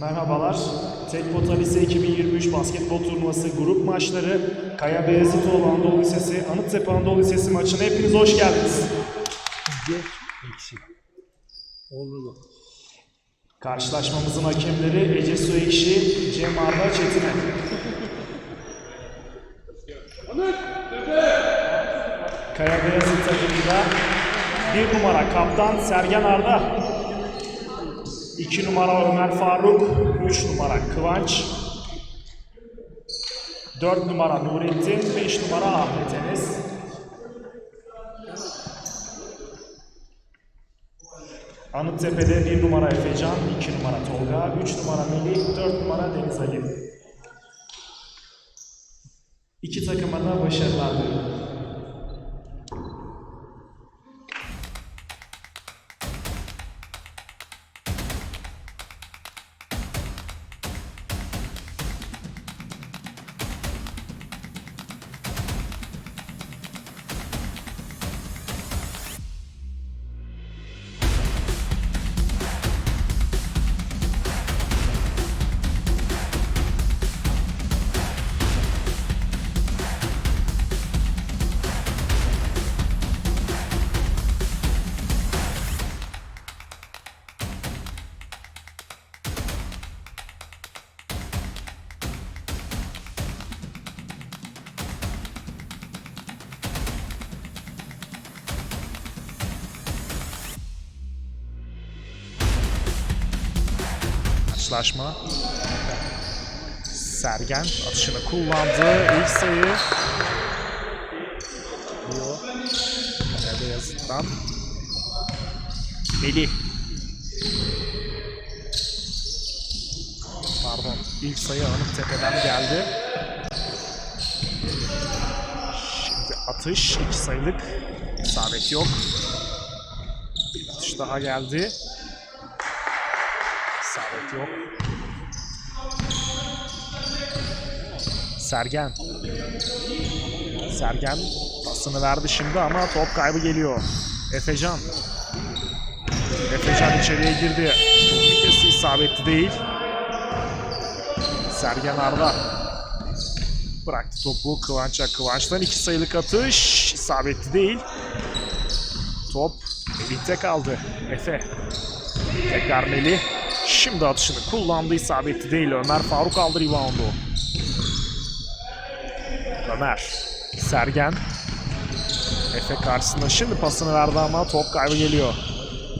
Merhabalar. Tek Pota Lise 2023 basketbol turnuvası grup maçları Kaya Beyazıtoğlu Anadolu Lisesi, Anıttepe Anadolu Lisesi maçına hepiniz hoş geldiniz. Geç eksi. Olur mu? Karşılaşmamızın hakemleri Ece Su Ekşi, Cem Arda Çetine. Kaya Beyazıt takımında bir numara kaptan Sergen Arda. 2 numara Ömer Faruk, 3 numara Kıvanç, 4 numara Nurettin, 5 numara Ahmet Enes. Anıttepe'de 1 numara Efecan, 2 numara Tolga, 3 numara Melih, 4 numara Deniz Ali. İki takıma da başarılar diliyorum. Karşılaşma. Sergen atışını kullandı. İlk sayı. Leo. Kaya Beyazıt'tan. Pardon. İlk sayı Anıttepe'den geldi. Şimdi atış. iki sayılık. İsabet yok. Bir atış daha geldi. İsabet yok. Sergen. Sergen pasını verdi şimdi ama top kaybı geliyor. Efecan. Efecan içeriye girdi. Turnike'si isabetli değil. Sergen Arda. Bıraktı topu Kıvanç'a. Kıvanç'tan iki sayılık atış. isabetli değil. Top Melih'te kaldı. Efe. Tekrar Melih. Şimdi atışını kullandı isabetli değil. Ömer Faruk aldı reboundu. Ömer. Sergen. Efe karşısında şimdi pasını verdi ama top kaybı geliyor.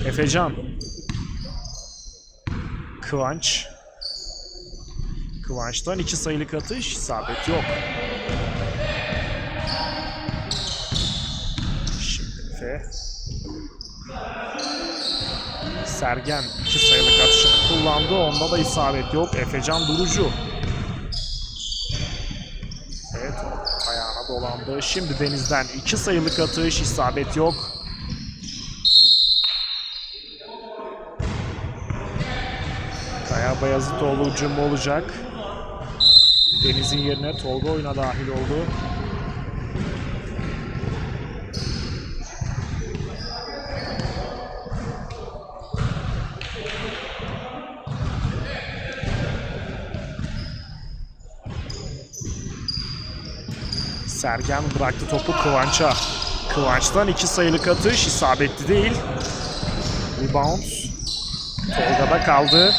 Efecan. Kıvanç. Kıvanç'tan iki sayılık atış. isabet yok. Şimdi Efe. Sergen iki sayılık atışını kullandı. Onda da isabet yok. Efecan Durucu. Evet ayağına dolandı. Şimdi Deniz'den iki sayılık atış. isabet yok. Kaya Bayazıtoğlu hücumu olacak. Deniz'in yerine Tolga oyuna dahil oldu. Sergen bıraktı topu Kıvanç'a. Kıvanç'tan iki sayılık atış isabetli değil. Rebound. Tolga'da kaldı.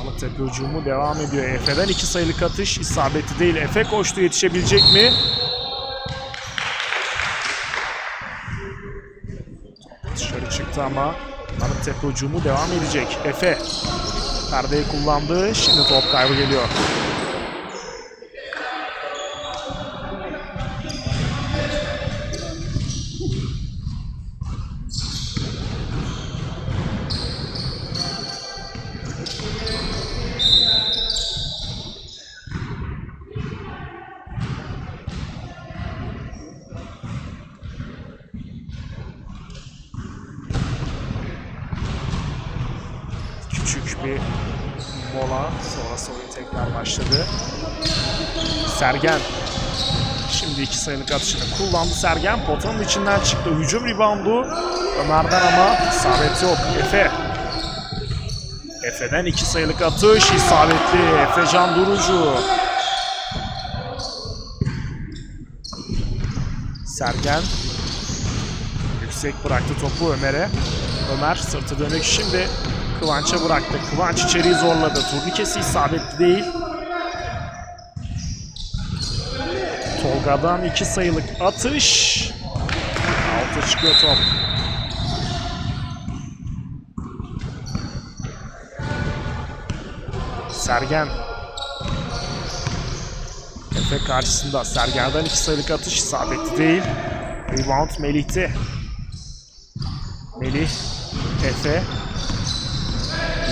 Anıttepe hücumu devam ediyor. Efe'den iki sayılık atış isabetli değil. Efe koştu yetişebilecek mi? Dışarı çıktı ama Anıttepe hücumu devam edecek. Efe Perdeyi kullandı. Şimdi top kaybı geliyor. Bir mola. Sonrası oyun tekrar başladı. Sergen. Şimdi iki sayılık atışını kullandı Sergen. Potanın içinden çıktı. Hücum reboundu. Ömer'den ama isabet yok. Efe. Efe'den iki sayılık atış isabetli. Efe Can Durucu. Sergen yüksek bıraktı topu Ömer'e. Ömer sırtı dönük şimdi Kıvanç'a bıraktı. Kıvanç içeriği zorladı. Turnikesi isabetli değil. Tolga'dan iki sayılık atış. Alta çıkıyor top. Sergen. Efe karşısında. Sergen'den iki sayılık atış isabetli değil. Rebound Melih'te. Melih, Efe.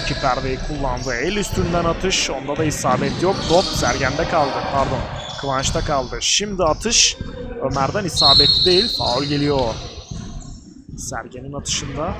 İki perdeyi kullandı. El üstünden atış. Onda da isabet yok. Top Sergen'de kaldı. Pardon. Kıvanç'ta kaldı. Şimdi atış Ömer'den isabetli değil. Faul geliyor. Sergen'in atışında.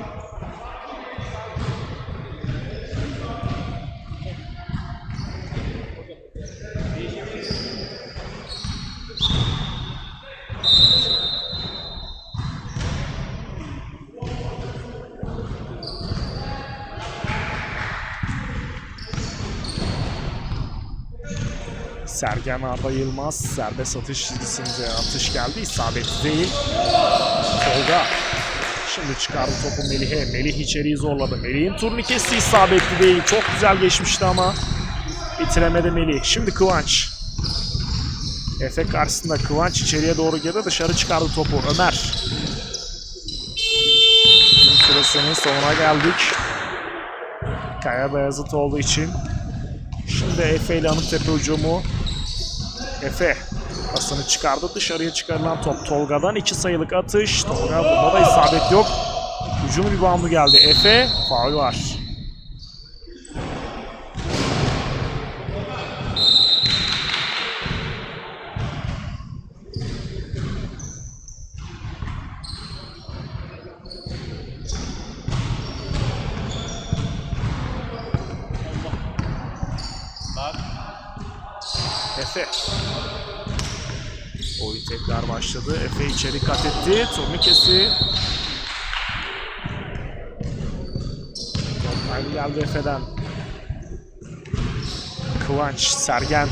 Sergen Arda Yılmaz serbest atış çizgisinde atış geldi. İsabetli değil. Tolga. Şimdi çıkardı topu Melih'e. Melih içeriği zorladı. Melih'in turnikesi isabetli değil. Çok güzel geçmişti ama bitiremedi Melih. Şimdi Kıvanç. Efe karşısında Kıvanç içeriye doğru girdi. Dışarı çıkardı topu. Ömer. Süresinin sonuna geldik. Kaya Beyazıt olduğu için Şimdi Efe ile Anıttepe hücumu. Efe pasını çıkardı. Dışarıya çıkarılan top Tolga'dan iki sayılık atış. Tolga bunda da isabet yok. Hücum reboundu geldi. Efe faul var. Efe. Oyun tekrar başladı. Efe içeri kat etti. Turnikesi. Top geldi Efe'den. Kıvanç, Sergen.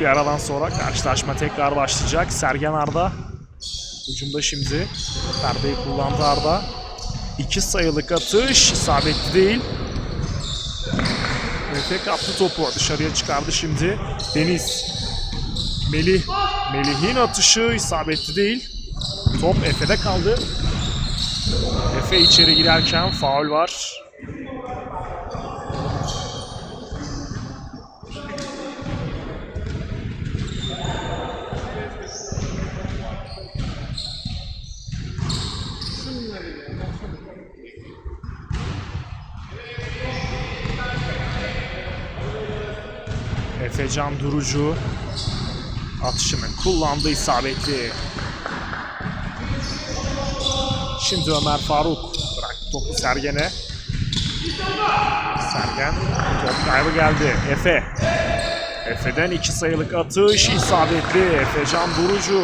Bir aradan sonra karşılaşma tekrar başlayacak. Sergen Arda hücumda şimdi. Perdeyi kullandı Arda. İki sayılık atış. isabetli değil. Efe kaptı topu. Dışarıya çıkardı şimdi. Deniz. Melih. Melih'in atışı isabetli değil. Top Efe'de kaldı. Efe içeri girerken faul var. Efecan Durucu atışını kullandı isabetli. Şimdi Ömer Faruk bıraktı topu Sergen'e. Sergen top kaybı geldi. Efe. Efe'den iki sayılık atış isabetli. Efecan Durucu.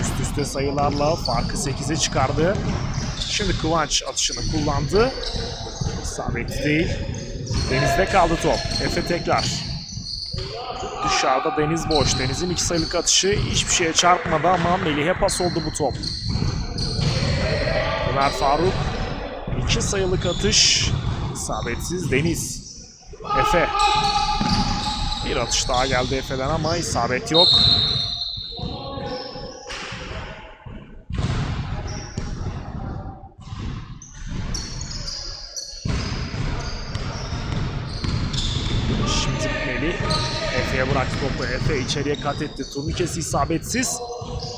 Üst üste sayılarla farkı 8'e çıkardı. Şimdi Kıvanç atışını kullandı. İsabetli değil. Denizde kaldı top. Efe tekrar. Dışarıda Deniz boş. Deniz'in iki sayılık atışı hiçbir şeye çarpmadı ama Melih'e pas oldu bu top. Ömer Faruk. iki sayılık atış. İsabetsiz Deniz. Efe. Bir atış daha geldi Efe'den ama isabet yok. Melih Efe'ye bıraktı topu. Efe içeriye kat etti. Turnikesi isabetsiz.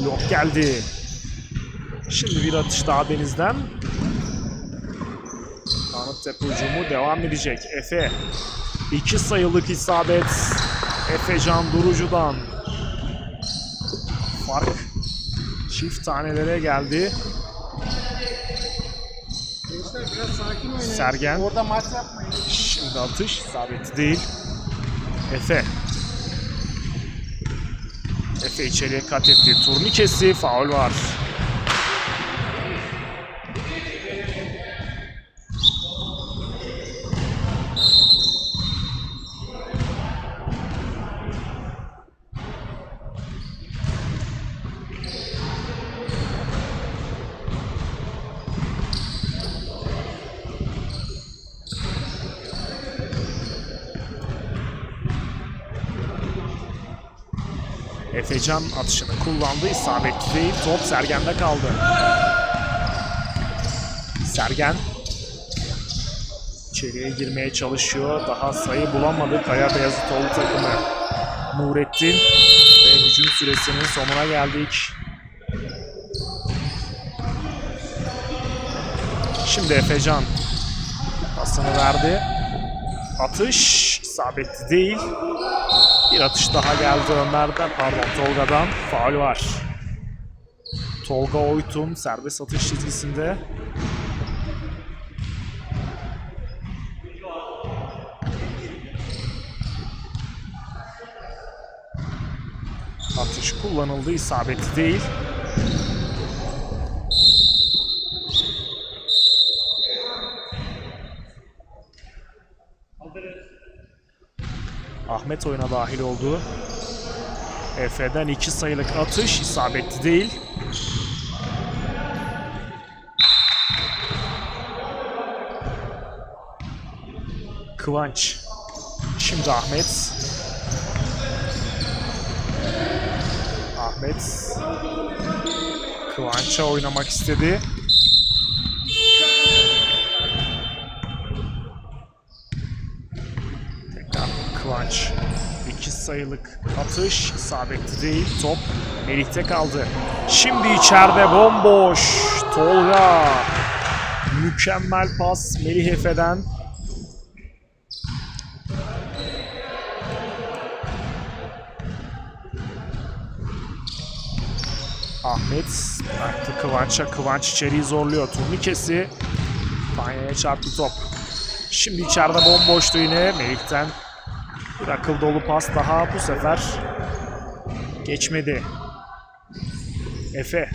Blok geldi. Şimdi bir atış daha Deniz'den. Kanıttepe hücumu devam edecek. Efe. iki sayılık isabet. Efecan Durucu'dan. Fark çift tanelere geldi. Gençler biraz sakin oynayın. Sergen. Orada maç yapmayın. Şimdi atış isabetli değil. Efe. Efe içeriye kat etti. Turnikesi faul var. Efecan atışını kullandı. İsabetli değil. Top Sergen'de kaldı. Sergen içeriye girmeye çalışıyor. Daha sayı bulamadı. Kaya Beyazıtoğlu takımı. Nurettin ve hücum süresinin sonuna geldik. Şimdi Efecan pasını verdi. Atış isabetli değil. Bir atış daha geldi Ömer'den, pardon Tolga'dan. Faul var. Tolga Oytun serbest atış çizgisinde. Atış kullanıldı, isabeti değil. Ahmet oyuna dahil oldu. Efe'den iki sayılık atış isabetli değil. Kıvanç. Şimdi Ahmet. Ahmet. Kıvanç'a oynamak istedi. Tekrar Kıvanç. İki sayılık atış isabetli değil. Top Melih'te kaldı. Şimdi içeride bomboş. Tolga. Mükemmel pas Melih Efe'den. Ahmet bıraktı Kıvanç'a. Kıvanç içeriği zorluyor. Turnikesi. Tanya'ya çarptı top. Şimdi içeride bomboştu yine. Melih'ten bir akıl dolu pas daha bu sefer geçmedi. Efe.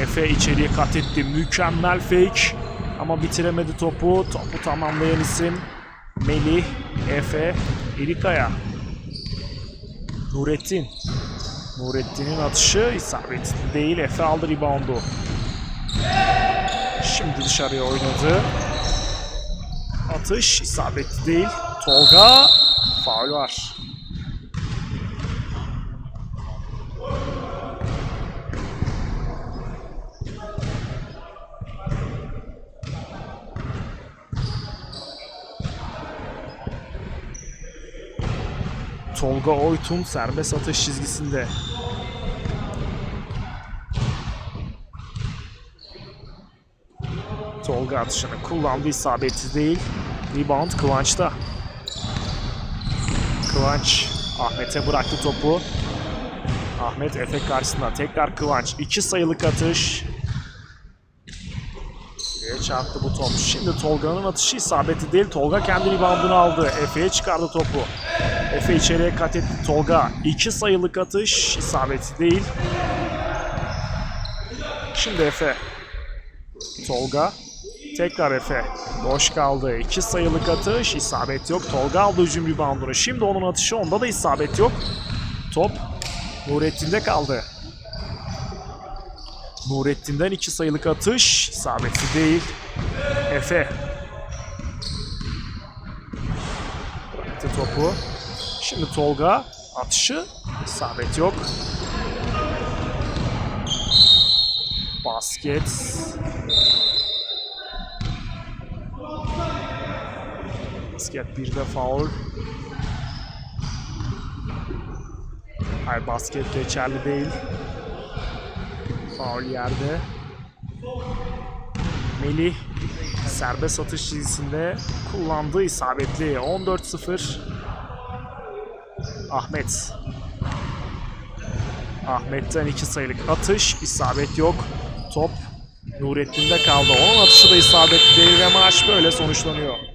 Efe içeriye kat etti. Mükemmel fake. Ama bitiremedi topu. Topu tamamlayan isim Melih, Efe, Erikaya. Nurettin. Nurettin'in atışı isabetli değil. Efe aldı reboundu. Şimdi dışarıya oynadı. Atış isabetli değil. Tolga faul var. Tolga Oytun serbest atış çizgisinde. Tolga atışını kullandı isabetli değil. Rebound Kıvanç'ta. Kıvanç Ahmet'e bıraktı topu. Ahmet Efe karşısında tekrar Kıvanç. iki sayılık atış. Efe'ye çarptı bu top. Şimdi Tolga'nın atışı isabetli değil. Tolga kendi reboundunu aldı. Efe'ye çıkardı topu. Efe içeriye kat etti. Tolga iki sayılık atış isabetli değil. Şimdi Efe. Tolga Tekrar Efe. Boş kaldı. İki sayılık atış. isabet yok. Tolga aldı hücum reboundunu. Şimdi onun atışı. Onda da isabet yok. Top Nurettin'de kaldı. Nurettin'den iki sayılık atış. isabetli değil. Efe. Bıraktı topu. Şimdi Tolga atışı. isabet yok. Basket. Basket bir de foul. Hayır basket geçerli değil. Foul yerde. Melih serbest atış çizgisinde kullandığı isabetli 14-0. Ahmet. Ahmet'ten iki sayılık atış. isabet yok. Top Nurettin'de kaldı. Onun atışı da isabetli değil ve maç böyle sonuçlanıyor.